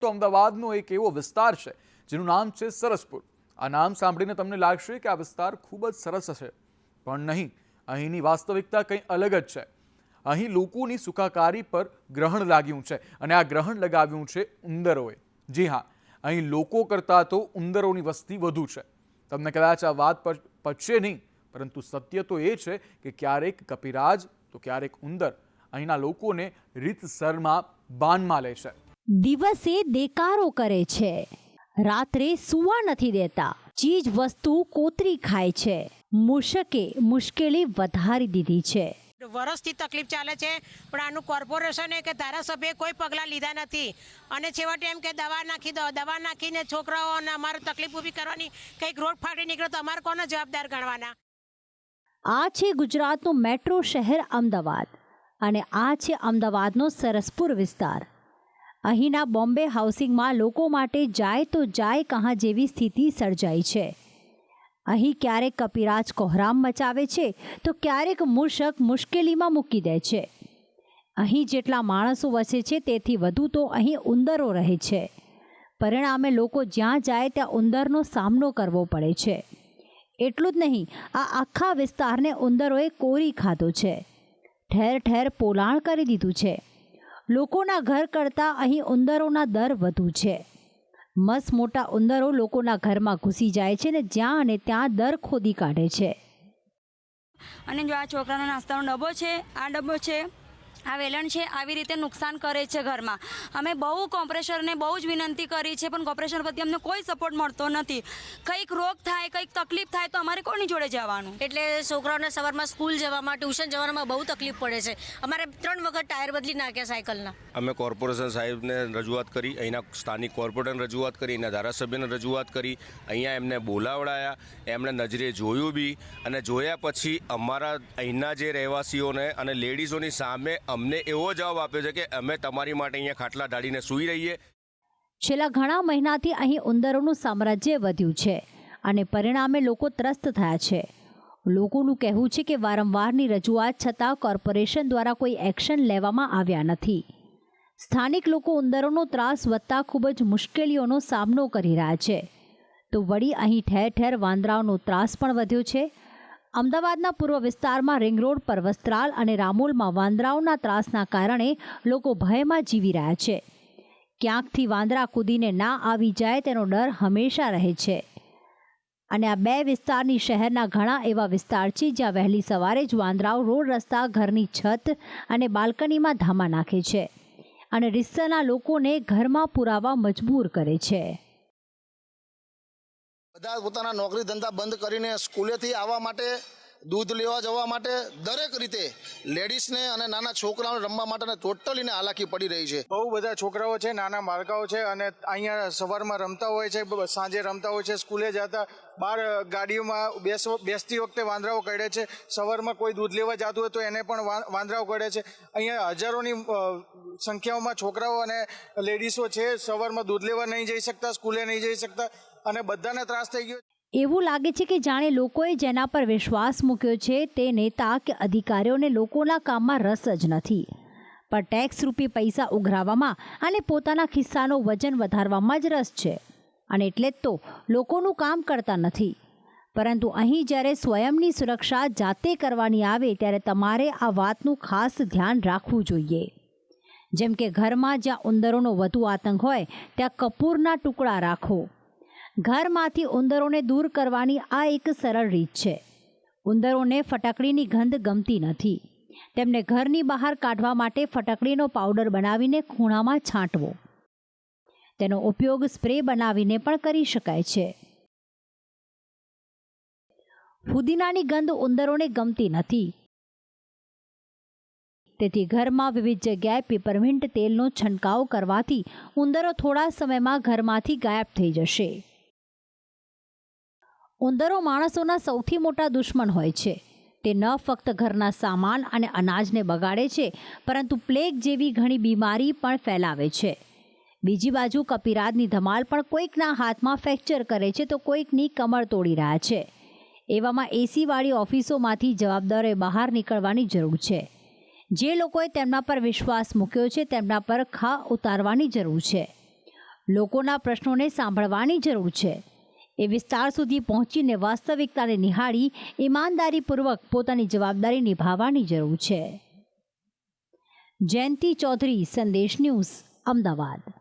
તો અમદાવાદનો એક એવો વિસ્તાર છે, જેનું નામ છે સરસપુર. આ નામ સાંભળીને તમને લાગશે કે આ વિસ્તાર ખૂબ જ સરસ હશે. પણ નહીં, અહીંની વાસ્તવિકતા કંઈ અલગ જ છે. અહીં લોકોની સુખાકારી પર ગ્રહણ લાગ્યું છે અને આ ગ્રહણ લગાવ્યું છે ઉંદરોએ. જી હા, અહીં લોકો કરતાં તો ઉંદરોની વસ્તી વધુ છે. તમને કદાચ આ વાત પચશે નહીં, પરંતુ સત્ય તો એ છે કે ક્યારેક કપિરાજ, તો ક્યારેક ઉંદર અહીંના લોકોને રીતસરમાં બાનમાં લે છે. દિવસે દેકારો કરે છે. રાત્રે સૂવા નથી દેતા. ચીજ વસ્તુ કોતરી ખાય છે. મૂષકે મુશ્કેલી વધારી દીધી છે. વરસથી તકલીફ ચાલે છે પણ આનું કોર્પોરેશને કે ધારાસભ્યએ કોઈ પગલાં લીધા નથી. અને છેવટે એમ કે દવા નાખી દો દવા નાખીને છોકરાઓ અને અમારે તકલીફ ઊભી કરવાની કંઈક રોડ ફાટી નીકળે તો અમારે કોને જવાબદાર ગણવાના? આ છે ગુજરાતનું મેટ્રો શહેર અમદાવાદ. અને આ છે અમદાવાદનો સરસપુર વિસ્તાર. અહીંના બોમ્બે હાઉસિંગમાં લોકો માટે જાય તો જાય કહા જેવી સ્થિતિ સર્જાઈ છે. અહીં ક્યારેક કપિરાજ કોહરામ મચાવે છે તો ક્યારેક મૂષક મુશ્કેલીમાં મૂકી દે છે. અહીં જેટલા માણસો વસે છે તેથી વધુ તો અહીં ઉંદરો રહે છે. પરિણામે લોકો જ્યાં જાય ત્યાં ઉંદરનો સામનો કરવો પડે છે. એટલું જ નહીં, આ આખા વિસ્તારને ઉંદરોએ કોરી ખાધો છે. ઠેર ઠેર પોલાણ કરી દીધું છે. લોકોના ઘર કરતાં અહીં ઉંદરોના દર વધુ છે. મસ મોટા ઉંદરો લોકોના ઘરમાં ઘૂસી જાય છે ને જ્યાં અને ત્યાં દર ખોદી કાઢે છે. અને જો આ છોકરાનો નાસ્તાનો ડબ્બો છે, આ ડબ્બો છે આ વેલણ છે આવી રીતે નુકસાન કરે છે ઘરમાં. અમે બહુ કોમ્પ્રેશરને બહુ જ વિનંતી કરી છે પણ કોમ્પ્રેશર પરથી અમને કોઈ સપોર્ટ મળતો નથી. કંઈક રોગ થાય કંઈક તકલીફ થાય તો અમારે કોની જોડે જવાનું? એટલે છોકરાઓને સવારમાં સ્કૂલ જવામાં ટ્યુશન જવામાં બહુ તકલીફ પડે છે. અમારે ત્રણ વખત ટાયર બદલી નાખ્યા સાયકલના. અમે કોર્પોરેશન સાહેબને રજૂઆત કરી અહીંના સ્થાનિક કોર્પોરેટરને રજૂઆત કરી અહીંના ધારાસભ્યને રજૂઆત કરી અહીંયા એમને બોલાવડાયા એમણે નજરે જોયું બી અને જોયા પછી અમારા અહીંના જે રહેવાસીઓને અને લેડીઝોની સામે અમને એવો જવાબ આપ્યો છે કે અમે તમારી માટે અહીંયા ખાટલા ઢાળીને સૂઈ રહીએ. છેલ્લા ઘણા મહિનાથી અહીં ઉંદરોનું સામ્રાજ્ય વધ્યું છે અને પરિણામે લોકો ત્રસ્ત થયા છે. લોકોનું કહેવું છે કે વારંવારની રજૂઆત છતાં કોર્પોરેશન દ્વારા કોઈ એક્શન લેવામાં આવ્યા નથી. સ્થાનિક લોકો ઉંદરોનો ત્રાસ વધતા ખૂબ જ મુશ્કેલીઓનો સામનો કરી રહ્યા છે. તો વળી અહીં ઠેર ઠેર વાંદરાઓનો ત્રાસ પણ વધ્યો છે અમદાવાદના પૂર્વ વિસ્તારમાં રિંગ રોડ પર વસ્ત્રાલ અને રામોલમાં વાંદરાઓના ત્રાસના કારણે લોકો ભયમાં જીવી રહ્યા છે. ક્યાંકથી વાંદરા કૂદીને ના આવી જાય તેનો ડર હંમેશા રહે છે. અને આ બે વિસ્તારની શહેરના ઘણા એવા વિસ્તાર છે જ્યાં વહેલી સવારે જ વાંદરાઓ રોડ રસ્તા, ઘરની છત અને બાલ્કનીમાં ધામા નાખે છે અને રિસ્સાના લોકોને ઘરમાં પુરાવા મજબૂર કરે છે. બધા પોતાના નોકરી ધંધા બંધ કરીને સ્કૂલેથી આવવા માટે, દૂધ લેવા જવા માટે દરેક રીતે લેડીઝને અને નાના છોકરાઓને રમવા માટે ટોટલીને હાલાકી પડી રહી છે. બહુ બધા છોકરાઓ છે, નાના બાળકાઓ છે અને અહીંયા સવારમાં રમતા હોય છે સાંજે રમતા હોય છે, સ્કૂલે જતા બહાર ગાડીઓમાં બેસ, બેસતી વખતે વાંદરાઓ કરડે છે, સવારમાં કોઈ દૂધ લેવા જતું હોય તો એને પણ વાંદરાઓ કરડે છે. અહીંયા હજારોની સંખ્યાઓમાં છોકરાઓ અને લેડીઝો છે, સવારમાં દૂધ લેવા નહીં જઈ શકતા, સ્કૂલે નહીં જઈ શકતા. અને બધાને ત્રાસ થઈ ગયો એવું લાગે છે કે જાણે લોકોએ જેના પર વિશ્વાસ મૂક્યો છે તે નેતા કે અધિકારીઓને લોકોના કામમાં રસ જ નથી. પણ ટેક્સ રૂપી પૈસા ઉઘરાવવામાં અને પોતાના ખિસ્સાનો વજન વધારવામાં જ રસ છે. અને એટલે જ તો લોકોનું કામ કરતા નથી. પરંતુ અહીં જ્યારે સ્વયંની સુરક્ષા જાતે કરવાની આવે ત્યારે તમારે આ વાતનું ખાસ ધ્યાન રાખવું જોઈએ. જેમ કે ઘરમાં જ્યાં ઉંદરોનો વધુ આતંક હોય, ત્યાં કપૂરના ટુકડા રાખો. ઘરમાંથી ઉંદરોને દૂર કરવાની આ એક સરળ રીત છે. ઉંદરોને ફટકડીની ગંધ ગમતી નથી. તેમને ઘરની બહાર કાઢવા માટે ફટકડીનો પાવડર બનાવીને ખૂણામાં છાંટવો. તેનો ઉપયોગ સ્પ્રે બનાવીને પણ કરી શકાય છે. ફુદીનાની ગંધ ઉંદરોને ગમતી નથી. તેથી ઘરમાં વિવિધ જગ્યાએ પેપરમિન્ટ તેલનો છંટકાવ કરવાથી ઉંદરો થોડા સમયમાં ઘરમાંથી ગાયબ થઈ જશે. ઉંદરો માણસોના સૌથી મોટા દુશ્મન હોય છે. તે ન ફક્ત ઘરના સામાન અને અનાજને બગાડે છે, પરંતુ પ્લેગ જેવી ઘણી બીમારી પણ ફેલાવે છે. બીજી બાજુ કપિરાજની ધમાલ પણ કોઈકના હાથમાં ફ્રેક્ચર કરે છે તો કોઈકની કમર તોડી રહ્યા છે. એવામાં એસીવાળી ઓફિસોમાંથી જવાબદારોએ બહાર નીકળવાની જરૂર છે. જે લોકોએ તેમના પર વિશ્વાસ મૂક્યો છે તેમના પર ખા ઉતારવાની જરૂર છે. લોકોના પ્રશ્નોને સાંભળવાની જરૂર છે. એ વિસ્તાર સુધી પહોંચીને વાસ્તવિકતાને નિહાળી, ઈમાનદારીપૂર્વક પોતાની જવાબદારી નિભાવવાની જરૂર છે. જયંતિ ચૌધરી, સંદેશ ન્યૂઝ, અમદાવાદ.